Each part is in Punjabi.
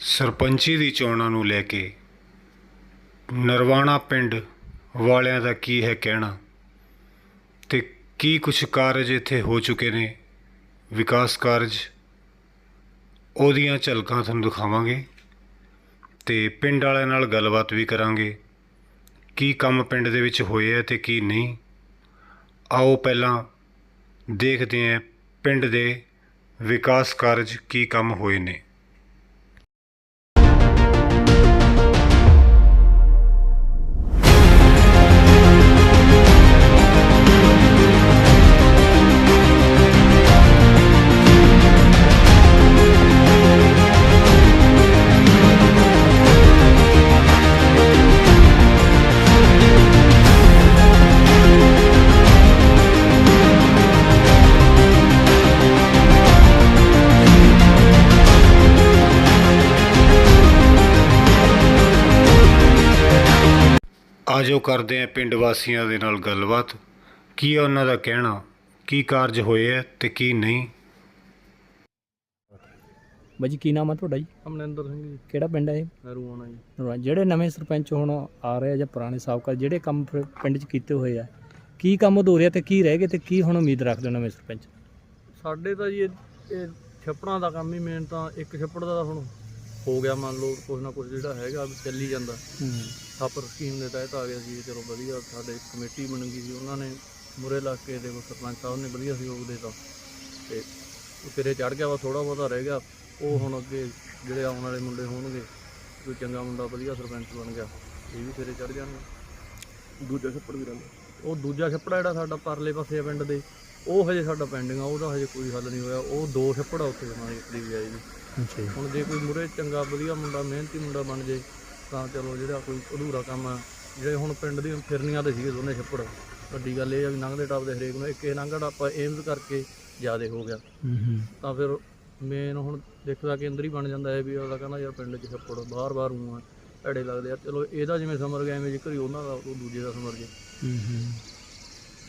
ਸਰਪੰਚੀ ਦੀ ਚੋਣਾਂ ਨੂੰ ਲੈ ਕੇ ਨਰਵਾਣਾ ਪਿੰਡ ਵਾਲਿਆਂ ਦਾ ਕੀ ਹੈ ਕਹਿਣਾ ਤੇ ਕੀ ਕੁਝ ਕਾਰਜ ਇੱਥੇ ਹੋ ਚੁੱਕੇ ਨੇ? ਵਿਕਾਸ ਕਾਰਜ ਉਹਦੀਆਂ ਝਲਕਾਂ ਤੁਹਾਨੂੰ ਦਿਖਾਵਾਂਗੇ ਤੇ ਪਿੰਡ ਵਾਲਿਆਂ ਨਾਲ ਗੱਲਬਾਤ ਵੀ ਕਰਾਂਗੇ। ਕੀ ਕੰਮ ਪਿੰਡ ਦੇ ਵਿੱਚ ਹੋਏ ਆ ਤੇ ਕੀ ਨਹੀਂ? ਆਓ ਪਹਿਲਾਂ ਦੇਖਦੇ ਹਾਂ ਪਿੰਡ ਦੇ ਵਿਕਾਸ ਕਾਰਜ ਕੀ ਕੰਮ ਹੋਏ ਨੇ। ਆਜੋ ਕਰਦੇ ਹਾਂ ਪਿੰਡ ਵਾਸੀਆਂ ਦੇ ਨਾਲ ਗੱਲਬਾਤ। ਕੀ ਹੈ ਉਹਨਾਂ ਦਾ ਕਹਿਣਾ? ਕੀ ਕਾਰਜ ਹੋਏ ਹੈ ਤੇ ਕੀ ਨਹੀਂ? ਬਾਈ ਜੀ ਕੀ ਨਾਮ ਆ ਤੁਹਾਡਾ ਜੀ? ਅਮਨਿੰਦਰ ਸਿੰਘ ਜੀ। ਕਿਹੜਾ ਪਿੰਡ ਹੈ ਇਹ? ਨਰੂਆਣਾ ਜੀ। ਨਰਵਾ- ਜਿਹੜੇ ਨਵੇਂ ਸਰਪੰਚ ਹੁਣ ਆ ਰਹੇ ਆ ਜਾਂ ਪੁਰਾਣੇ ਸਾਬਕਾ ਜਿਹੜੇ ਕੰਮ ਫਿਰ ਪਿੰਡ 'ਚ ਕੀਤੇ ਹੋਏ ਆ ਕੀ ਕੰਮ ਅਧੂਰੇ ਆ ਤੇ ਕੀ ਰਹਿ ਗਏ ਤੇ ਕੀ ਹੁਣ ਉਮੀਦ ਰੱਖਦੇ ਹੋ ਨਵੇਂ ਸਰਪੰਚ? ਸਾਡੇ ਤਾਂ ਜੀ ਇਹ ਇਹ ਛੱਪੜਾਂ ਦਾ ਕੰਮ ਹੀ ਮੇਨ ਤਾਂ ਇੱਕ ਛੱਪੜ ਦਾ ਤਾਂ ਹੁਣ ਹੋ ਗਿਆ ਮੰਨ ਲਓ ਕੁਝ ਨਾ ਕੁਝ ਜਿਹੜਾ ਹੈਗਾ ਵੀ ਚੱਲੀ ਜਾਂਦਾ। ਛਾਪਰ ਸਕੀਮ ਦੇ ਤਹਿਤ ਆ ਗਿਆ ਸੀ ਚਲੋ ਵਧੀਆ ਸਾਡੇ ਕਮੇਟੀ ਬਣ ਗਈ ਸੀ ਉਹਨਾਂ ਨੇ ਮੁਰੇ ਇਲਾਕੇ ਦੇ ਸਰਪੰਚ ਸਾਹਿਬ ਨੇ ਵਧੀਆ ਸਹਿਯੋਗ ਦਿੱਤਾ। ਤੇ ਉਹ ਸਿਰੇ ਚੜ ਗਿਆ ਵਾ ਥੋੜਾ ਬਹੁਤਾ ਰਹਿ ਗਿਆ। ਉਹ ਹੁਣ ਅੱਗੇ ਜਿਹੜੇ ਆਉਣ ਵਾਲੇ ਮੁੰਡੇ ਹੋਣਗੇ ਕੋਈ ਚੰਗਾ ਮੁੰਡਾ ਵਧੀਆ ਸਰਪੰਚ ਬਣ ਗਿਆ ਇਹ ਵੀ ਸਿਰੇ ਚੜ ਜਾਣਗੇ। ਦੂਜਾ ਛੱਪੜ ਵੀ ਰਹਿੰਦਾ। ਉਹ ਦੂਜਾ ਛੱਪੜਾ ਜਿਹੜਾ ਸਾਡਾ ਪਰਲੇ ਪਾਸੇ ਆ ਪਿੰਡ ਦੇ ਉਹ ਹਜੇ ਸਾਡਾ ਪੈਂਡਿੰਗ ਆ ਉਹਦਾ ਹਜੇ ਕੋਈ ਹੱਲ ਨਹੀਂ ਹੋਇਆ। ਉਹ ਦੋ ਛੱਪੜ ਆ ਉੱਥੇ ਜਮਾਈ ਦੀ ਵੀ ਆਈ ਜੀ ਜੀ। ਹੁਣ ਜੇ ਕੋਈ ਮੁਰੇ ਚੰਗਾ ਵਧੀਆ ਮੁੰਡਾ ਮਿਹਨਤੀ ਮੁੰਡਾ ਬਣ ਜੇ ਤਾਂ ਚਲੋ ਜਿਹੜਾ ਕੋਈ ਅਧੂਰਾ ਕੰਮ ਆ ਜਿਹੜੇ ਹੁਣ ਪਿੰਡ ਦੀਆਂ ਫਿਰਨੀਆਂ ਦੇ ਸੀਗੇ ਦੋਨੇ ਛੱਪੜ ਵੱਡੀ ਗੱਲ ਇਹ ਆ ਵੀ ਲੰਘਦੇ ਟੱਪਦੇ ਹਰੇਕ ਨੂੰ ਇੱਕ ਇਹ ਲੰਘਾ ਟੱਪਾ ਏਮਸ ਕਰਕੇ ਜ਼ਿਆਦੇ ਹੋ ਗਿਆ। ਤਾਂ ਫਿਰ ਮੇਨ ਹੁਣ ਦੇਖਦਾ ਕੇਂਦਰ ਹੀ ਬਣ ਜਾਂਦਾ ਹੈ ਵੀ ਅਗਲਾ ਕਹਿੰਦਾ ਯਾਰ ਪਿੰਡ 'ਚ ਛੱਪੜ ਬਾਹਰ ਬਾਹਰ ਹੂੰ ਆ ਭੈੜੇ ਲੱਗਦੇ ਆ। ਚਲੋ ਇਹਦਾ ਜਿਵੇਂ ਸਮਰ ਗਿਆ ਐਵੇਂ ਜ਼ਿਕਰ ਹੀ ਉਹਨਾਂ ਦਾ ਉਹ ਦੂਜੇ ਦਾ ਸਮਰ ਗਿਆ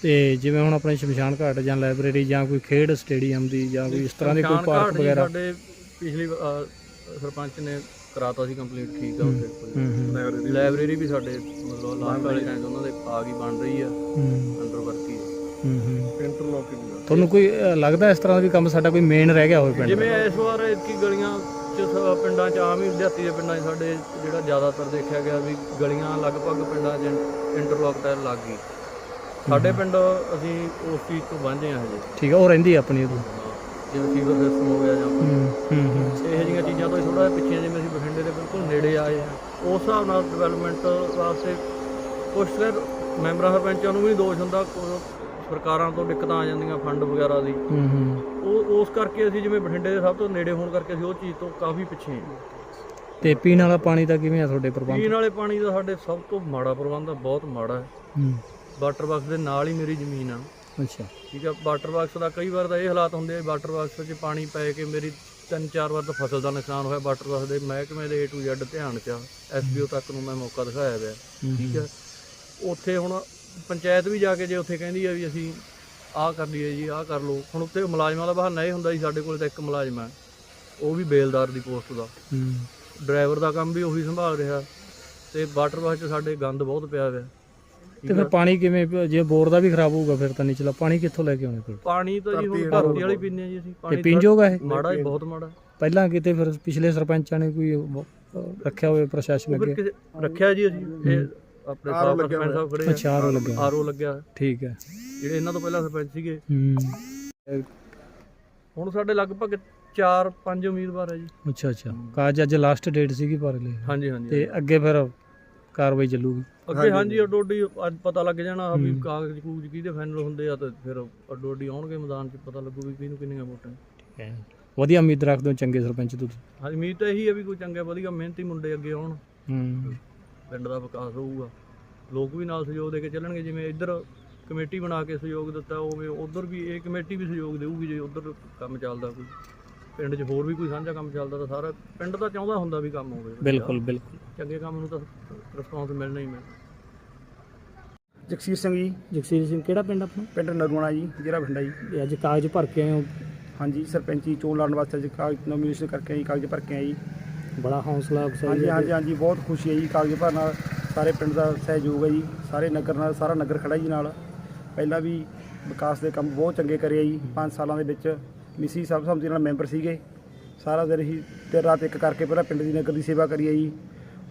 ਤੇ ਜਿਵੇਂ ਹੁਣ ਆਪਣੇ ਸ਼ਮਸ਼ਾਨ ਘਾਟ ਜਾਂ ਲਾਇਬ੍ਰੇਰੀ ਜਾਂ ਕੋਈ ਖੇਡ ਸਟੇਡੀਅਮ ਦੀ ਜਾਂ ਕੋਈ ਇਸ ਤਰ੍ਹਾਂ ਦੀ ਕੋਈ ਪਾਰਕ ਵਗੈਰਾ? ਸਾਡੇ ਪਿਛਲੀ ਸਰਪੰਚ ਨੇ ਕਰਾਤਾ ਸੀ ਕੰਪਲੀਟ ਠੀਕ ਆ ਉੱਥੇ। ਹੂੰ ਲਾਇਬ੍ਰੇਰੀ ਵੀ ਸਾਡੇ ਮਤਲਬ ਲਾਸਟ ਵਾਲੇ ਟਾਈਮ ਉਹਨਾਂ ਦੇ ਆ ਗਈ ਬਣ ਰਹੀ ਆ। ਅੰਡਰ ਵਰਕ ਹੀ ਹੂੰ ਹੂੰ। ਇੰਟਰਲੌਕ ਵੀ ਤੁਹਾਨੂੰ ਕੋਈ ਲੱਗਦਾ ਇਸ ਤਰ੍ਹਾਂ ਦਾ ਵੀ ਕੰਮ ਸਾਡਾ ਕੋਈ ਮੇਨ ਰਹਿ ਗਿਆ ਹੋਵੇ ਪਿੰਡ ਜਿਵੇਂ ਇਸ ਵਾਰ ਇਤਕੀ ਗਲੀਆਂ ਚ ਪਿੰਡਾਂ ਚ ਆਮ ਹੀ ਵਿਦਿਆਰਥੀ ਦੇ ਪਿੰਡਾਂ 'ਚ ਸਾਡੇ ਜਿਹੜਾ ਜ਼ਿਆਦਾਤਰ ਦੇਖਿਆ ਗਿਆ ਵੀ ਗਲੀਆਂ ਲਗਭਗ ਪਿੰਡਾਂ 'ਚ ਇੰਟਰਲੌਕ ਟਾਇਲ ਲੱਗ ਗਈ। ਸਾਡੇ ਪਿੰਡ ਅਸੀਂ ਉਸ ਚੀਜ਼ ਤੋਂ ਵਾਂਝੇ ਆ ਹਜੇ। ਠੀਕ ਆ ਉਹ ਰਹਿੰਦੀ ਆ ਆਪਣੀ ਉਦੋਂ। ਜਿਵੇਂ ਫੀਵਰ ਸਿਸਟਮ ਹੋ ਗਿਆ ਜਾਂ ਹੂੰ ਹੂੰ ਹੂੰ। ਇਹੋ ਜਿਹੀਆਂ ਚੀਜ਼ਾਂ ਤੋਂ ਥੋੜਾ ਪਿੱਛੇ ਜਿਵੇਂ ਅਸੀਂ ਬਠਿੰਡੇ ਦੇ ਬਿਲਕੁਲ ਨੇੜੇ ਆਏ ਆ। ਉਸ ਹਿਸਾਬ ਨਾਲ ਡਿਵੈਲਪਮੈਂਟ ਵਾਸਤੇ ਕੁਛ ਫਿਰ ਮੈਂਬਰਾਂ ਸਰਪੰਚਾਂ ਨੂੰ ਵੀ ਦੋਸ਼ ਹੁੰਦਾ ਸਰਕਾਰਾਂ ਤੋਂ ਦਿੱਕਤਾਂ ਆ ਜਾਂਦੀਆਂ ਫੰਡ ਵਗੈਰਾ ਦੀ। ਹੂੰ ਹੂੰ। ਉਹ ਉਸ ਕਰਕੇ ਅਸੀਂ ਜਿਵੇਂ ਬਠਿੰਡੇ ਦੇ ਸਭ ਤੋਂ ਨੇੜੇ ਹੋਣ ਕਰਕੇ ਅਸੀਂ ਉਹ ਚੀਜ਼ ਤੋਂ ਕਾਫੀ ਪਿੱਛੇ ਹਾਂ। ਤੇ ਪੀਣ ਵਾਲਾ ਪਾਣੀ ਦਾ ਕਿਵੇਂ ਆ ਤੁਹਾਡੇ ਪ੍ਰਬੰਧ? ਪੀਣ ਵਾਲੇ ਪਾਣੀ ਦਾ ਸਾਡੇ ਸਭ ਤੋਂ ਮਾੜਾ ਪ੍ਰਬੰਧ ਆ ਬਹੁਤ ਮਾੜਾ ਹੈ। ਹੂੰ। ਵਾਟਰ ਬਾਕਸ ਦੇ ਨਾਲ ਹੀ ਮੇਰੀ ਜ਼ਮੀਨ ਆ। ਅੱਛਾ। ਠੀਕ ਆ ਵਾਟਰ ਬਾਕਸ ਦਾ ਕਈ ਵਾਰ ਤਾਂ ਇਹ ਹਾਲਾਤ ਹੁੰਦੇ ਆ ਵਾਟਰ ਬਾਕਸ 'ਚ ਪਾਣੀ ਪੈ ਕੇ ਮੇਰੀ ਤਿੰਨ ਚਾਰ ਵਾਰ ਤਾਂ ਫਸਲ ਦਾ ਨੁਕਸਾਨ ਹੋਇਆ ਵਾਟਰ ਬਾਕਸ ਦੇ ਮਹਿਕਮੇ ਦੇ A to Z ਧਿਆਨ 'ਚ ਆ। ਐਸਪੀਓ ਤੱਕ ਨੂੰ ਮੈਂ ਮੌਕਾ ਦਿਖਾਇਆ ਪਿਆ। ਠੀਕ ਹੈ। ਉੱਥੇ ਹੁਣ ਪੰਚਾਇਤ ਵੀ ਜਾ ਕੇ ਜੇ ਉੱਥੇ ਕਹਿੰਦੀ ਆ ਵੀ ਅਸੀਂ ਆਹ ਕਰ ਲਈਏ ਜੀ ਆਹ ਕਰ ਲਓ। ਹੁਣ ਉੱਥੇ ਮੁਲਾਜ਼ਮਾਂ ਦਾ ਬਹਾਨਾ ਇਹ ਹੁੰਦਾ ਜੀ ਸਾਡੇ ਕੋਲ ਤਾਂ ਇੱਕ ਮੁਲਾਜ਼ਮ ਹੈ ਉਹ ਵੀ ਬੇਲਦਾਰ ਦੀ ਪੋਸਟ ਦਾ। ਡਰਾਈਵਰ ਦਾ ਕੰਮ ਵੀ ਉਹੀ ਸੰਭਾਲ ਰਿਹਾ ਤੇ ਵਾਟਰ ਬਾਕਸ 'ਚ ਸਾਡੇ ਗੰਦ ਬਹੁਤ ਪਿਆ ਹੋਇਆ। ਤੇ ਫਿਰ ਪਾਣੀ ਕਿਵੇਂ ਜੇ ਬੋਰ ਦਾ ਵੀ ਖਰਾਬ ਹੋਊਗਾ ਫਿਰ ਤਾਂ ਨਿਚਲਾ ਪਾਣੀ ਕਿੱਥੋਂ ਲੈ ਕੇ ਆਉਣੇ ਫਿਰ? ਪਾਣੀ ਤਾਂ ਜੀ ਹੁਣ ਧਰਤੀ ਵਾਲੀ ਪੀਂਦੇ ਆ ਜੀ ਅਸੀਂ ਤੇ ਪਾਣੀ ਪੀਣ ਜੋਗਾ ਇਹ? ਮਾੜਾ ਹੀ ਬਹੁਤ ਮਾੜਾ। ਪਹਿਲਾਂ ਕਿਤੇ ਫਿਰ ਪਿਛਲੇ ਸਰਪੰਚਾਂ ਨੇ ਕੋਈ ਰੱਖਿਆ ਹੋਵੇ ਪ੍ਰਸ਼ਾਸਨ ਫਿਰ ਅੱਗੇ? ਰੱਖਿਆ ਜੀ ਅਸੀਂ ਇਹ ਆਪਣੇ ਸਾਹਿਬ ਸਰਪੰਚ ਸਾਹਿਬ ਖੜੇ ਅੱਛਾ ਆਰੋ ਲੱਗਿਆ ਆਰਓ ਲੱਗਿਆ ਠੀਕ ਹੈ। ਜਿਹੜੇ ਇਹਨਾਂ ਤੋਂ ਪਹਿਲਾਂ ਸਰਪੰਚ ਸੀਗੇ। ਹੂੰ। ਹੁਣ ਸਾਡੇ ਲਗਭਗ 4-5 ਉਮੀਦਵਾਰ ਹੈ ਜੀ। ਅੱਛਾ ਅੱਛਾ। ਕਾਜ ਅੱਜ ਲਾਸਟ ਡੇਟ ਸੀਗੀ ਪਰ ਲਈ ਹਾਂਜੀ ਹਾਂਜੀ ਤੇ ਅੱਗੇ ਫਿਰ ਕਾਰਵਾਈ ਚੱਲੂਗੀ। ਅੱਗੇ ਹਾਂਜੀ ਅਡੋਡੀ ਅੱਜ ਪਤਾ ਲੱਗ ਜਾਣਾ ਵੀ ਕਾਗਜ਼ ਕੂਜ ਕਿਹਦੇ ਫਾਈਨਲ ਹੁੰਦੇ ਆ ਤੇ ਫਿਰ ਅਡੋਡੀ ਆਉਣਗੇ ਮੈਦਾਨ 'ਚ ਪਤਾ ਲੱਗੂ ਵੀ ਕਿਹਨੂੰ ਕਿੰਨੀਆਂ ਵੋਟਾਂ। ਠੀਕ ਹੈ। ਵਧੀਆ ਉਮੀਦ ਰੱਖਦੇ ਹੋ ਚੰਗੇ ਸਰਪੰਚ ਤੋਂ ਤੁਸੀਂ। ਹਾਂਜੀ ਉਮੀਦ ਤਾਂ ਇਹੀ ਹੈ ਵੀ ਕੋਈ ਚੰਗੇ ਵਧੀਆ ਮਿਹਨਤੀ ਮੁੰਡੇ ਅੱਗੇ ਆਉਣ। ਹੂੰ। ਪਿੰਡ ਦਾ ਵਿਕਾਸ ਹੋਊਗਾ। ਲੋਕ ਵੀ ਨਾਲ ਸਹਿਯੋਗ ਦੇ ਕੇ ਚੱਲਣਗੇ ਜਿਵੇਂ ਇੱਧਰ ਕਮੇਟੀ ਬਣਾ ਕੇ ਸਹਿਯੋਗ ਦਿੱਤਾ ਉਵੇਂ ਉਧਰ ਵੀ ਇਹ ਕਮੇਟੀ ਵੀ ਸਹਿਯੋਗ ਦੇਊਗੀ ਜੇ ਉਧਰ ਕੰਮ ਚੱਲਦਾ ਕੋਈ। ਪਿੰਡ 'ਚ ਹੋਰ ਵੀ ਕੋਈ ਸਾਂਝਾ ਕੰਮ ਚੱਲਦਾ ਤਾਂ ਸਾਰਾ ਪਿੰਡ ਤਾਂ ਚਾਹੁੰਦਾ ਹੁੰਦਾ ਵੀ ਕੰਮ ਹੋਵੇ ਬਿਲਕੁਲ ਬਿਲਕੁਲ। ਚੰਗੇ ਕੰਮ ਨੂੰ ਤਾਂ ਰਿਸਪੌਂਸ ਮਿਲਣਾ ਹੀ ਮਿਲਣਾ। ਜਗਸੀਰ ਸਿੰਘ ਜੀ। ਜਗਸੀਰ ਸਿੰਘ ਕਿਹੜਾ ਪਿੰਡ ਆਪਣਾ? ਪਿੰਡ ਨਰੂਣਾ ਜੀ ਜ਼ਿਲ੍ਹਾ ਬਠਿੰਡਾ ਜੀ। ਇਹ ਅੱਜ ਕਾਗਜ਼ ਭਰ ਕੇ ਆਏ ਹੋ? ਹਾਂਜੀ ਸਰਪੰਚੀ ਚੋਣ ਲੜਨ ਵਾਸਤੇ ਅੱਜ ਕਾਗਜ਼ ਨੋਮੀਨੇਸ਼ਨ ਕਰਕੇ ਆਈ ਕਾਗਜ਼ ਭਰ ਕੇ ਆਈ ਬੜਾ ਹੌਸਲਾ ਅਫਜ਼ਾਈ ਹਾਂਜੀ ਹੈ ਹਾਂਜੀ ਹਾਂਜੀ ਬਹੁਤ ਖੁਸ਼ੀ ਹੈ ਜੀ ਕਾਗਜ਼ ਭਰਨ ਨਾਲ ਸਾਰੇ ਪਿੰਡ ਦਾ ਸਹਿਯੋਗ ਹੈ ਜੀ ਸਾਰੇ ਨਗਰ ਨਾਲ ਸਾਰਾ ਨਗਰ ਖੜਾ ਜੀ ਨਾਲ। ਪਹਿਲਾਂ ਵੀ ਵਿਕਾਸ ਦੇ ਕੰਮ ਬਹੁਤ ਚੰਗੇ ਕਰੇ ਆ ਜੀ 5 ਸਾਲਾਂ ਦੇ ਵਿੱਚ। ਮਿਸੀ ਸਭ ਸੰਮਤੀ ਨਾਲ ਮੈਂਬਰ ਸੀਗੇ। ਸਾਰਾ ਦਿਨ ਹੀ ਤੇ ਰਾਤ ਇੱਕ ਕਰਕੇ ਪਹਿਲਾਂ ਪਿੰਡ ਦੀ ਨਗਰ ਦੀ ਸੇਵਾ ਕਰੀ ਹੈ ਜੀ।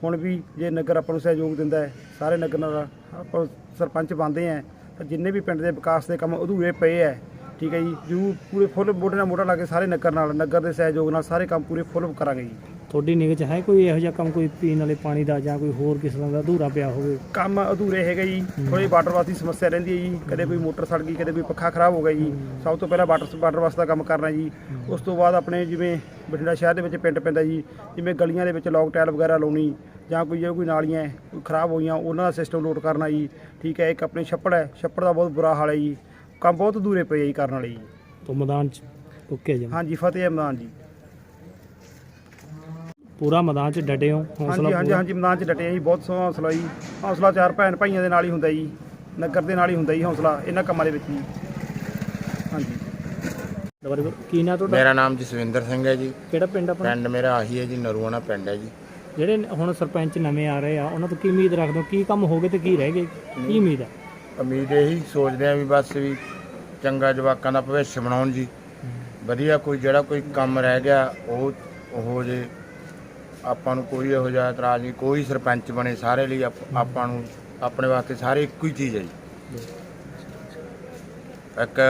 ਹੁਣ ਵੀ ਜੇ ਨਗਰ ਆਪਾਂ ਨੂੰ ਸਹਿਯੋਗ ਦਿੰਦਾ ਹੈ, ਸਾਰੇ ਨਗਰ ਨਾਲ ਆਪਾਂ ਸਰਪੰਚ ਬਣਦੇ ਆ ਤਾਂ ਜਿੰਨੇ ਵੀ ਪਿੰਡ ਦੇ ਵਿਕਾਸ ਦੇ ਕੰਮ ਅਧੂਰੇ ਪਏ ਹੈ, ਠੀਕ ਹੈ ਜੀ। ਜੂ ਪੂਰੇ ਫੁੱਲ ਮੋਢੇ ਨਾਲ ਮੋਢਾ ਲਾ ਕੇ ਸਾਰੇ ਨਗਰ ਨਾਲ, ਨਗਰ ਦੇ ਸਹਿਯੋਗ ਨਾਲ ਸਾਰੇ ਕੰਮ ਪੂਰੇ ਫੁੱਲ ਕਰਾਂਗੇ ਜੀ। ਤੁਹਾਡੀ ਨਿਗਰ 'ਚ ਹੈ ਕੋਈ ਇਹੋ ਜਿਹਾ ਕੰਮ ਕੋਈ ਪੀਣ ਵਾਲੇ ਪਾਣੀ ਦਾ ਜਾਂ ਕੋਈ ਹੋਰ ਕਿਸੇ ਤਰ੍ਹਾਂ ਦਾ ਅਧੂਰਾ ਪਿਆ ਹੋਵੇ? ਕੰਮ ਅਧੂਰੇ ਹੈਗੇ ਜੀ। ਥੋੜੀ ਵਾਟਰ ਵਾਸ ਦੀ ਸਮੱਸਿਆ ਰਹਿੰਦੀ ਹੈ ਜੀ। ਕਦੇ ਕੋਈ ਮੋਟਰ ਸੜ ਗਈ ਕਦੇ ਕੋਈ ਪੱਖਾ ਖਰਾਬ ਹੋ ਗਿਆ ਜੀ। ਸਭ ਤੋਂ ਪਹਿਲਾਂ ਵਾਟਰ ਵਾਟਰ ਵਾਸ ਦਾ ਕੰਮ ਕਰਨਾ ਜੀ। ਉਸ ਤੋਂ ਬਾਅਦ ਆਪਣੇ ਜਿਵੇਂ ਬਠਿੰਡਾ ਸ਼ਹਿਰ ਦੇ ਵਿੱਚ ਪਿੰਡ ਪੈਂਦਾ ਜੀ। ਜਿਵੇਂ ਗਲੀਆਂ ਦੇ ਵਿੱਚ ਲੌਕ ਟਾਇਲ ਵਗੈਰਾ ਲਾਉਣੀ ਜਾਂ ਕੋਈ ਜੇ ਕੋਈ ਨਾਲੀਆਂ ਹੈ, ਕੋਈ ਖਰਾਬ ਹੋਈਆਂ ਉਹਨਾਂ ਦਾ ਸਿਸਟਮ ਲੋਡ ਕਰਨਾ ਜੀ। ਠੀਕ ਹੈ ਇੱਕ ਆਪਣੇ ਛੱਪੜ ਹੈ। ਛੱਪੜ ਦਾ ਬਹੁਤ ਬੁਰਾ ਹਾਲ ਹੈ ਜੀ। ਕੰਮ ਬਹੁਤ ਅਧੂਰੇ ਪਏ ਜੀ ਕਰਨ ਵਾਲੇ ਜੀ। ਤੋਂ ਮੈਦਾਨ 'ਚ ਓਕੇ ਜੀ। ਹਾਂਜੀ ਫਤਿਹ ਮੈਦਾਨ ਜੀ। ਪੂਰਾ ਮੈਦਾਨ 'ਚ ਡਟੇ ਹੋ ਹਾਂਜੀ ਹੌਸਲਾ ਹਾਂਜੀ ਪੂਰਾ? ਹਾਂਜੀ ਮੈਦਾਨ 'ਚ ਡਟੇ ਆ ਜੀ ਬਹੁਤ ਸੋਹਣਾ ਹੌਸਲਾ ਜੀ। ਹੌਸਲਾ ਚਾਰ ਭੈਣ ਭਾਈਆਂ ਦੇ ਨਾਲ ਹੀ ਹੁੰਦਾ ਜੀ ਨਗਰ ਦੇ ਨਾਲ ਹੀ ਹੁੰਦਾ ਜੀ ਹੌਸਲਾ ਇਹਨਾਂ ਕੰਮਾਂ ਦੇ ਵਿੱਚ ਜੀ। ਹਾਂਜੀ। ਦੁਬਾਰਾ ਬੋਲੋ। ਕੀ ਨਾਂ ਤੁਹਾਡਾ? ਮੇਰਾ ਨਾਮ ਜਸਵਿੰਦਰ ਸਿੰਘ ਹੈ ਜੀ। ਕਿਹੜਾ ਪਿੰਡ ਆਪਣਾ? ਪਿੰਡ ਮੇਰਾ ਆਹੀ ਹੈ ਜੀ ਨਰੂਆਣਾ ਪਿੰਡ ਹੈ ਜੀ। ਜਿਹੜੇ ਹੁਣ ਸਰਪੰਚ ਨਵੇਂ ਆ ਰਹੇ ਆ ਉਹਨਾਂ ਤੋਂ ਕੀ ਉਮੀਦ ਰੱਖਦੇ ਹੋ? ਕੀ ਕੰਮ ਹੋ ਗਏ ਤੇ ਕੀ ਰਹਿ ਗਏ? ਕੀ ਉਮੀਦ ਹੈ? ਉਮੀਦ ਇਹੀ ਸੋਚਦੇ ਆ ਵੀ ਬਸ ਵੀ ਚੰਗਾ ਜਵਾਕਾਂ ਦਾ ਭਵਿੱਖ ਬਣਾਉਣ ਜੀ। ਵਧੀਆ ਕੋਈ ਜਿਹੜਾ ਕੋਈ ਕੰਮ ਰਹਿ ਗਿਆ ਉਹ ਉਹ ਜੇ ਆਪਾਂ ਨੂੰ ਕੋਈ ਇਹੋ ਜਿਹਾ ਇਤਰਾਜ਼ ਨਹੀਂ ਕੋਈ ਸਰਪੰਚ ਬਣੇ ਸਾਰੇ ਲਈ ਆਪ- ਆਪਾਂ ਨੂੰ ਆਪਣੇ ਵਾਸਤੇ ਸਾਰੇ ਇੱਕੋ ਹੀ ਚੀਜ਼ ਹੈ ਜੀ। ਇੱਕ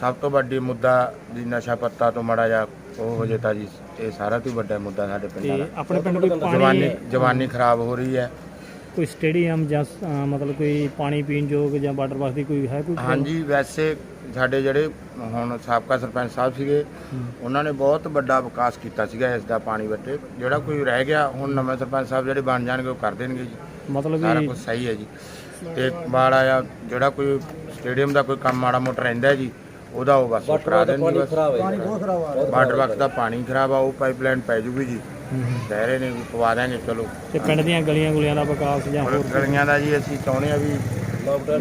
ਸਭ ਤੋਂ ਵੱਡੀ ਮੁੱਦਾ ਜੀ ਨਸ਼ਾ ਪੱਤਾ ਤੋਂ ਮੜਾ ਜਾ ਉਹ ਹੋ ਜੇ ਤਾਂ ਜੀ ਇਹ ਸਾਰਾ ਤੋਂ ਵੱਡਾ ਮੁੱਦਾ ਸਾਡੇ ਪਿੰਡਾਂ ਤੇ ਦਾ। ਆਪਣੇ ਪਿੰਡ ਕੋਈ ਜਵਾਨੀ ਜਵਾਨੀ ਖਰਾਬ ਹੋ ਰਹੀ ਹੈ। ਕੋਈ ਸਟੇਡੀਅਮ ਜਾਂ ਮਤਲਬ ਕੋਈ ਪਾਣੀ ਪੀਣ ਯੋਗ ਜਾਂ ਵਾਟਰ ਵਾਸ ਦੀ ਕੋਈ ਹੈ ਕੋਈ ਹਾਂਜੀ ਵੈਸੇ ਸਾਡੇ ਜਿਹੜੇ ਹੁਣ ਸਾਬਕਾ ਸਰਪੰਚ ਸਾਹਿਬ ਸੀਗੇ ਉਹਨਾਂ ਨੇ ਬਹੁਤ ਵੱਡਾ ਵਿਕਾਸ ਕੀਤਾ ਸੀਗਾ ਇਸ ਦਾ ਪਾਣੀ ਵੱਟੇ। ਜਿਹੜਾ ਕੋਈ ਰਹਿ ਗਿਆ ਹੁਣ ਨਵੇਂ ਸਰਪੰਚ ਸਾਹਿਬ ਜਿਹੜੇ ਬਣ ਜਾਣਗੇ ਉਹ ਕਰ ਦੇਣਗੇ ਜੀ। ਮਤਲਬ ਸਾਰਾ ਵੀ ਕੁਝ ਸਹੀ ਹੈ ਜੀ। ਤੇ ਮਾੜਾ ਆ ਜਿਹੜਾ ਕੋਈ ਸਟੇਡੀਅਮ ਦਾ ਕੋਈ ਕੰਮ ਮਾੜਾ ਮੋਟਾ ਰਹਿੰਦਾ ਜੀ ਉਹਦਾ ਉਹ ਬਸ ਉਹ ਕਰਾ ਦੇਣ ਜੀ ਬਸ। ਵਾਟਰ ਵਕਤ ਦਾ ਪਾਣੀ ਖਰਾਬ ਆ ਉਹ ਪਾਈਪਲਾਈਨ ਪੈ ਜੂਗੀ ਜੀ। ਕਹਿ ਰਹੇ ਨੇ ਵੀ ਪਵਾ ਦਾਂਗੇ ਚਲੋ। ਤੇ ਪਿੰਡ ਦੀਆਂ ਗਲੀਆਂ ਗੁਲੀਆਂ ਦਾ ਵਿਕਾਸ ਜਾਂ ਹੋਰ ਗਲੀਆਂ ਦਾ ਜੀ ਅਸੀਂ ਚਾਹੁੰਦੇ ਆ ਵੀ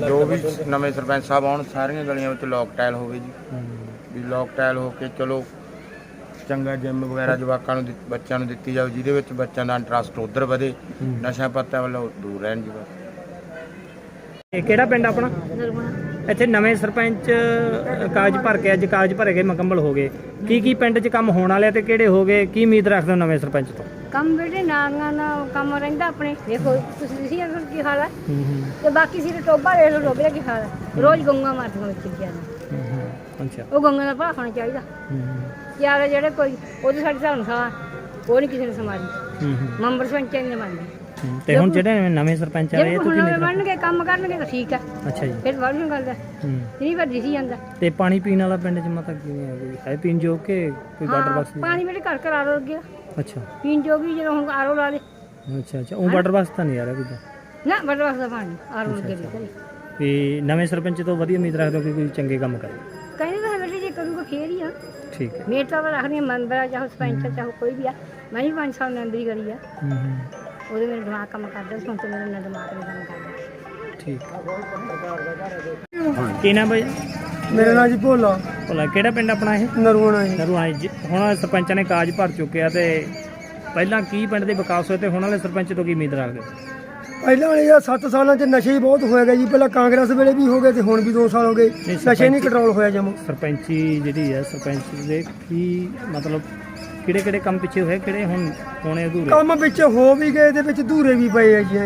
ਜੋ ਵੀ ਨਵੇਂ ਸਰਪੰਚ ਸਾਹਿਬ ਆਉਣ ਸਾਰੀਆਂ ਗਲੀਆਂ ਵਿੱਚ ਲੋਕ ਟਾਇਲ ਹੋਵੇ ਜੀ। ਵੀ ਲੋਕ ਟਾਇਲ ਹੋ ਕੇ ਚਲੋ ਚੰਗਾ ਜਿਮ ਵਗੈਰਾ ਜਵਾਕਾਂ ਨੂੰ ਦਿੱਤ- ਬੱਚਿਆਂ ਨੂੰ ਦਿੱਤੀ ਜਾਵੇ ਜਿਹਦੇ ਵਿੱਚ ਬੱਚਿਆਂ ਦਾ ਇੰਟਰਸਟ ਉਧਰ ਵਧੇ। ਨਸ਼ਾ ਪੱਤਾ ਵੱਲੋਂ ਦੂਰ ਰਹਿਣ ਜੀ ਬਸ। ਇਹ ਕਿਹੜਾ ਪਿੰਡ ਆਪਣਾ? ਇੱਥੇ ਨਵੇਂ ਸਰਪੰਚ ਅ, ਕਾਗਜ਼ ਭਰ ਕੇ ਅੱਜ ਕਾਗਜ਼ ਭਰੇ ਗਏ ਮੁਕੰਮਲ ਹੋ ਗਏ। ਕੀ ਕੀ ਪਿੰਡ 'ਚ ਕੰਮ ਹੋਣ ਵਾਲੇ ਤੇ ਕਿਹੜੇ ਹੋ ਗਏ? ਕੀ ਉਮੀਦ ਰੱਖਦੇ ਹੋ ਨਵੇਂ ਸਰਪੰਚ ਤੋਂ? ਕੰਮ ਬੇਟੇ ਨਾਂਗਾਂ ਨਾਲ ਕੰਮ ਰਹਿੰਦਾ ਆਪਣੇ। ਦੇਖੋ ਤੁਸੀਂ ਤੁਸੀਂ ਅਗਰ ਕੀ ਹਾਲ ਹੈ ਤੇ ਬਾਕੀ ਸਿਰ ਟੋਬਾ ਵੇਖ ਲਓ ਟੋਬੇ ਕੀ ਹਾਲ ਹੈ। ਰੋਜ਼ ਗੰਗਾ ਮਾਰਦੀਆਂ ਵਿੱਚ ਗਿਆ ਅੱਛਾ। ਉਹ ਗੰਗਾ ਦਾ ਭਰਾ ਹੋਣਾ ਚਾਹੀਦਾ। ਯਾਰ ਜਿਹੜੇ ਕੋਈ ਉਹਦੇ ਸਾਡੇ ਧਰਮਸ਼ਾਲਾ ਉਹ ਨਹੀਂ ਕਿਸੇ ਨੇ ਸਮਾਰੀ ਮੈਂਬਰ ਸਰਪੰਚ ਨਹੀਂ ਹੂੰ ਤੇ ਹੁਣ ਜਿਹੜੇ ਨਵੇਂ ਸਰਪੰਚ ਆ ਰਹੇ ਜੇ ਆ, ਹੁਣ ਤੂੰ ਕੀ ਨਵੇਂ ਬਣਨਗੇ ਕੰਮ ਕਰਨਗੇ ਤਾਂ ਠੀਕ ਹੈ ਅੱਛਾ ਜੀ। ਫਿਰ ਵਾਲੀ ਗੱਲ ਹੈ ਹੂੰ। ਨਹੀਂ ਫਿਰ ਦਿਸੀ ਜਾਂਦਾ। ਤੇ ਪਾਣੀ ਪੀਣ ਵਾਲਾ ਪਿੰਡ 'ਚ ਮਤਾ ਕਿਵੇਂ ਹੈ ਕੋਈ ਹੈ ਪੀਣ ਯੋਗ ਕਿ ਕੋਈ ਵਾਟਰ ਹਾਂ ਬਾਕਸ ਦੀ ਪਾਣੀ ਮੇਰੇ ਘਰ ਘਰ ਆ ਰੋ ਗਿਆ। ਅੱਛਾ। ਪੀਣ ਜੋਗੀ ਜਦੋਂ ਹੁਣ ਆਰੋ ਲਾ ਦੇ। ਅੱਛਾ ਅੱਛਾ। ਉਹ ਵਾਟਰ ਬਾਕਸ ਤਾਂ ਨਹੀਂ ਆ ਰਿਹਾ ਕੋਈ? ਨਾ ਬਰਵਾਸ ਦਾ ਪਾਣੀ। ਆਰੋ ਲੱਗੇ ਵੀ ਕਰੇ ਵੀ ਨਵੇਂ ਸਰਪੰਚ ਤੋਂ ਵਧੀਆ ਉਮੀਦ ਰੱਖਦੇ ਹੋ ਕਿ ਕੋਈ ਚੰਗੇ ਕੰਮ ਕਰੇ? ਕਹਿੰਦੇ ਤਾਂ ਬੇਟੇ ਜੇ ਕਰੂਗਾ ਫੇਰ ਹੀ ਆ। ਠੀਕ ਹੈ। ਮੇਰ ਤਾਂ ਰੱਖਣੀ ਮੈਂਬਰ ਆ ਚਾਹੇ ਸਰਪੰਚ ਆ, ਚਾਹੇ ਕੋਈ ਵੀ ਆ। ਮੈਂ ਵੀ ਪੰਜ ਸਾਲ ਮੈਂਬਰੀ ਕਰੀ ਆ। ਹੂੰ ਹੂੰ। ਉਹਦੇ ਮੇਰੇ ਦਿਮਾਗ ਕੰਮ ਕਰਦਾ ਸੀ ਹੁਣ ਤੇ ਮੇਰਾ ਨਾ ਦਿਮਾਗ ਨਹੀਂ ਕੰਮ ਕਰਦਾ। ਠੀਕ। ਕੀ ਨਾਮ ਭਾਈ? ਮੇਰਾ ਨਾਮ ਜੀ ਭੋਲਾ। ਭਲਾ ਕਿਹੜਾ ਪਿੰਡ ਆਪਣਾ ਇਹ? ਨਰੂਆਣਾ ਜੀ। ਨਰੂਆਣੇ ਜੀ। ਹੁਣ ਸਰਪੰਚਾਂ ਨੇ ਕਾਜ ਭਰ ਚੁੱਕਿਆ ਤੇ ਪਹਿਲਾਂ ਕੀ ਪਿੰਡ ਦੇ ਵਿਕਾਸ ਹੋਏ ਤੇ ਹੁਣ ਵਾਲੇ ਸਰਪੰਚ ਤੋਂ ਕੀ ਉਮੀਦ ਰੱਖਦੇ ਪਹਿਲਾਂ ਵਾਲੇ ਇਹ 7 ਸਾਲਾਂ 'ਚ ਨਸ਼ੇ ਹੀ ਬਹੁਤ ਹੋਇਆ ਗਿਆ ਜੀ। ਪਹਿਲਾਂ ਕਾਂਗਰਸ ਵੇਲੇ ਵੀ ਹੋ ਗਏ ਤੇ ਹੁਣ ਵੀ 2 ਸਾਲ ਹੋ ਗਏ। ਨਸ਼ੇ ਨਹੀਂ ਕੰਟਰੋਲ ਹੋਇਆ ਜਮ। ਸਰਪੰਚੀ ਜਿਹੜੀ ਹੈ ਸਰਪੰਚ ਦੇ ਕੀ ਮਤਲਬ ਕਿਹੜੇ ਕਿਹੜੇ ਕੰਮ ਪਿੱਛੇ ਹੋਏ ਕਿਹੜੇ ਹੁਣ ਹੋਣੇ ਅਧੂਰੇ? ਕੰਮ ਵਿੱਚ ਹੋ ਵੀ ਗਏ ਤੇ ਵਿੱਚ ਧੂਰੇ ਵੀ ਪਏ ਆ ਜੀ।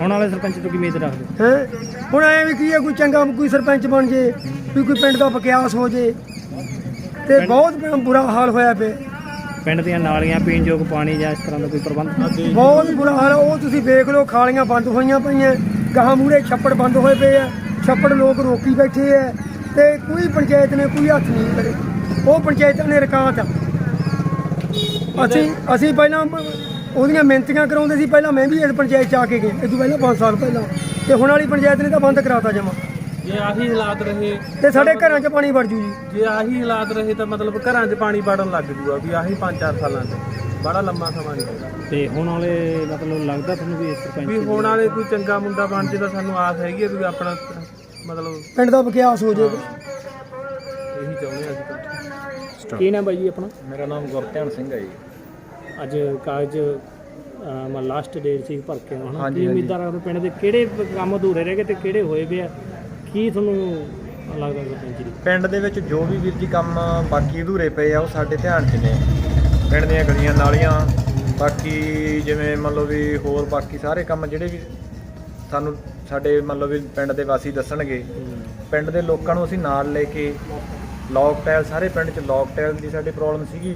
ਹੁਣ ਵਾਲੇ ਸਰਪੰਚ ਤੋਂ ਕੀ ਉਮੀਦ ਰੱਖਦੇ? ਹੋ? ਹੁਣ ਐ ਵੀ ਕੀ ਹੈ ਕੋਈ ਚੰਗਾ ਕੋਈ ਸਰਪੰਚ ਬਣ ਜੇ ਵੀ ਕੋਈ ਪਿੰਡ ਦਾ ਵਿਕਾਸ ਹੋ ਜੇ। ਤੇ ਬਹੁਤ ਬੁਰਾ ਹਾਲ ਹੋਇਆ ਪਿਆ। ਪਿੰਡ ਦੀਆਂ ਨਾਲੀਆਂ ਪੀਣ ਯੋਗ ਪਾਣੀ ਜਾਂ ਇਸ ਤਰ੍ਹਾਂ ਦਾ ਕੋਈ ਪ੍ਰਬੰਧ? ਬਹੁਤ ਬੁਰਾ ਹਾਲ ਆ, ਉਹ ਤੁਸੀਂ ਵੇਖ ਲਓ ਖਾਲੀਆਂ ਬੰਦ ਹੋਈਆਂ ਪਈਆਂ। ਗਾਹਾਂ ਮੂਰੇ ਛੱਪੜ ਬੰਦ ਹੋਏ ਪਏ ਆ। ਛੱਪੜ ਲੋਕ ਰੋਕੀ ਬੈਠੇ ਆ। ਤੇ ਕੋਈ ਪੰਚਾਇਤ ਨੇ ਕੋਈ ਹੱਥ ਨਹੀਂ ਕਰੇ ਉਹ ਪੰਚਾਇਤਾਂ ਨੇ ਰਕਾਤ ਆ। ਅਸੀਂ ਅਸੀਂ ਪਹਿਲਾਂ ਉਹਦੀਆਂ ਮਿਹਨਤੀਆਂ ਕਰਾਉਂਦੇ ਸੀ ਪਹਿਲਾਂ ਮੈਂ ਵੀ ਇਸ ਪੰਚਾਇਤ ਚ ਆ ਕੇ ਗਏ ਇਹ ਤੋਂ ਪਹਿਲਾਂ 5 ਸਾਲ ਪਹਿਲਾਂ। ਤੇ ਹੁਣ ਵਾਲੀ ਪੰਚਾਇਤ ਨੇ ਤਾਂ ਬੰਦ ਕਰਾਤਾ ਜਮਾ। ਜੇ ਆਹੀ ਹਾਲਾਤ ਰਹੇ ਤੇ ਸਾਡੇ ਘਰਾਂ 'ਚ ਪਾਣੀ ਵੜ ਜੂ ਜੀ। ਜੇ ਆਹੀ ਹਾਲਾਤ ਰਹੇ ਤਾਂ ਮਤਲਬ ਘਰਾਂ 'ਚ ਪਾਣੀ ਵੜਨ ਲੱਗ ਜੂਗਾ ਵੀ ਆਹੀ 5-4 ਸਾਲਾਂ 'ਚ। ਬੜਾ ਲੰਮਾ ਸਮਾਂ ਨਹੀਂ ਤੇ ਹੁਣ ਵਾਲੇ ਮਤਲਬ ਲੱਗਦਾ ਤੁਹਾਨੂੰ ਵੀ ਇਹ ਸਰਪੰਚ ਵੀ ਹੁਣ ਵਾਲੇ ਕੋਈ ਚੰਗਾ ਮੁੰਡਾ ਬਣ ਜੇ ਤਾਂ ਸਾਨੂੰ ਆਸ ਹੈਗੀ ਹੈ ਵੀ ਆਪਣਾ ਮਤਲਬ ਪਿੰਡ ਦਾ ਵਿਕਾਸ ਹੋ ਜਾਏਗਾ ਇਹੀ ਚਾਹੁੰਦੇ ਅਸੀਂ ਤਾਂ। ਕੀ ਨਾਮ ਬਾਈ ਜੀ ਆਪਣਾ? ਮੇਰਾ ਨਾਮ ਗੁਰਧਿਆਨ ਸਿੰਘ ਹੈ ਜੀ। ਅੱਜ ਕਾਗਜ਼ ਮੈਂ ਲਾਸਟ ਡੇਟ ਸੀ ਭਰ ਕੇ ਹੁਣ ਹਾਂਜੀ, ਕੀ ਹਾਂਜੀ। ਉਮੀਦਾਂ ਰੱਖਦੇ ਪਿੰਡ ਦੇ? ਕਿਹੜੇ ਕੰਮ ਅਧੂਰੇ ਰਹਿ ਗਏ ਤੇ ਕਿਹੜੇ ਹੋਏ ਪਏ ਆ? ਕੀ ਤੁਹਾਨੂੰ ਲੱਗਦਾ ਸਰਪੰਚ ਜੀ ਪਿੰਡ ਦੇ ਵਿੱਚ ਜੋ ਵੀ ਵੀਰ ਜੀ ਕੰਮ ਬਾਕੀ ਅਧੂਰੇ ਪਏ ਆ ਉਹ ਸਾਡੇ ਧਿਆਨ 'ਚ ਨੇ। ਪਿੰਡ ਦੀਆਂ ਗਲੀਆਂ ਨਾਲੀਆਂ ਬਾਕੀ ਜਿਵੇਂ ਮੰਨ ਲਓ ਵੀ ਹੋਰ ਬਾਕੀ ਸਾਰੇ ਕੰਮ ਜਿਹੜੇ ਵੀ ਸਾਨੂੰ ਸਾਡੇ ਮੰਨ ਲਓ ਵੀ ਪਿੰਡ ਦੇ ਵਾਸੀ ਦੱਸਣਗੇ। ਪਿੰਡ ਦੇ ਲੋਕਾਂ ਨੂੰ ਅਸੀਂ ਨਾਲ ਲੈ ਕੇ ਲੌਕ ਟਾਇਲ ਸਾਰੇ ਪਿੰਡ 'ਚ ਲੌਕ ਟਾਇਲ ਦੀ ਸਾਡੀ ਪ੍ਰੋਬਲਮ ਸੀਗੀ।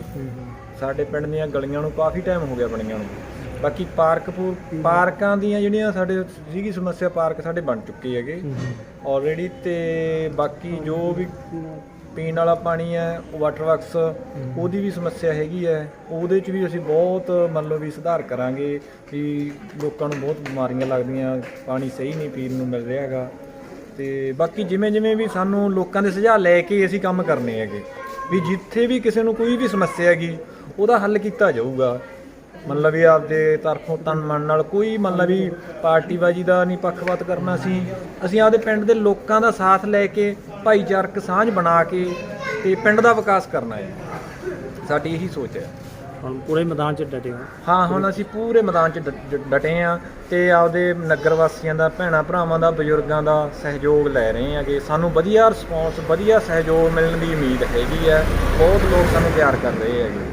ਸਾਡੇ ਪਿੰਡ ਦੀਆਂ ਗਲੀਆਂ ਨੂੰ ਕਾਫੀ ਟਾਈਮ ਹੋ ਗਿਆ ਬਣੀਆਂ ਨੂੰ। ਬਾਕੀ ਪਾਰਕ ਪੂਰ ਪਾਰਕਾਂ ਦੀਆਂ ਜਿਹੜੀਆਂ ਸਾਡੇ ਸੀਗੀ ਸਮੱਸਿਆ ਪਾਰਕ ਸਾਡੇ ਬਣ ਚੁੱਕੇ ਹੈਗੇ। ਆਲਰੇਡੀ ਤੇ ਬਾਕੀ ਜੋ ਵੀ ਪੀਣ ਵਾਲਾ ਪਾਣੀ ਹੈ ਵਾਟਰ ਵਰਕਸ ਉਹਦੀ ਵੀ ਸਮੱਸਿਆ ਹੈਗੀ ਹੈ। ਉਹਦੇ 'ਚ ਵੀ ਅਸੀਂ ਬਹੁਤ ਮੰਨ ਲਓ ਵੀ ਸੁਧਾਰ ਕਰਾਂਗੇ ਵੀ ਲੋਕਾਂ ਨੂੰ ਬਹੁਤ ਬਿਮਾਰੀਆਂ ਲੱਗਦੀਆਂ ਪਾਣੀ ਸਹੀ ਨਹੀਂ ਪੀਣ ਨੂੰ ਮਿਲ ਰਿਹਾ ਹੈਗਾ। ਤੇ ਬਾਕੀ ਜਿਵੇਂ ਜਿਵੇਂ ਵੀ ਸਾਨੂੰ ਲੋਕਾਂ ਦੇ ਸੁਝਾਅ ਲੈ ਕੇ ਅਸੀਂ ਕੰਮ ਕਰਨੇ ਹੈਗੇ, ਵੀ ਜਿੱਥੇ ਵੀ ਕਿਸੇ ਨੂੰ ਕੋਈ ਵੀ ਸਮੱਸਿਆ ਹੈਗੀ, ਉਹਦਾ ਹੱਲ ਕੀਤਾ ਜਾਊਗਾ। ਮਤਲਬ ਵੀ ਆਪਦੇ ਤਰਫੋਂ ਤਨ ਮਨ ਨਾਲ ਕੋਈ ਮਤਲਬ ਵੀ ਪਾਰਟੀਬਾਜੀ ਦਾ ਨਹੀਂ ਪੱਖਪਾਤ ਕਰਨਾ ਸੀ। ਅਸੀਂ ਆਪਦੇ ਪਿੰਡ ਦੇ ਲੋਕਾਂ ਦਾ ਸਾਥ ਲੈ ਕੇ, ਭਾਈਚਾਰਕ ਸਾਂਝ ਬਣਾ ਕੇ ਤੇ ਪਿੰਡ ਦਾ ਵਿਕਾਸ ਕਰਨਾ ਹੈ। ਸਾਡੀ ਇਹੀ ਸੋਚ ਹੈ। ਹੁਣ ਪੂਰੇ ਮੈਦਾਨ 'ਚ ਡਟੇ ਹੋ ਹਾਂ, ਹੁਣ ਅਸੀਂ ਪੂਰੇ ਮੈਦਾਨ 'ਚ ਡ- ਡ- ਡਟੇ ਆ ਤੇ ਆਪਦੇ ਨਗਰ ਵਾਸੀਆਂ ਦਾ, ਭੈਣਾ ਭਰਾਵਾਂ ਦਾ, ਬਜ਼ੁਰਗਾਂ ਦਾ ਸਹਿਯੋਗ ਲੈ ਰਹੇ ਆਗੇ ਸਾਨੂੰ ਵਧੀਆ ਰਿਸਪੌਂਸ ਵਧੀਆ ਸਹਿਯੋਗ ਮਿਲਣ ਦੀ ਉਮੀਦ ਹੈਗੀ ਹੈ। ਬਹੁਤ ਲੋਕ ਸਾਨੂੰ ਪਿਆਰ ਕਰ ਰਹੇ ਹੈਗੇ।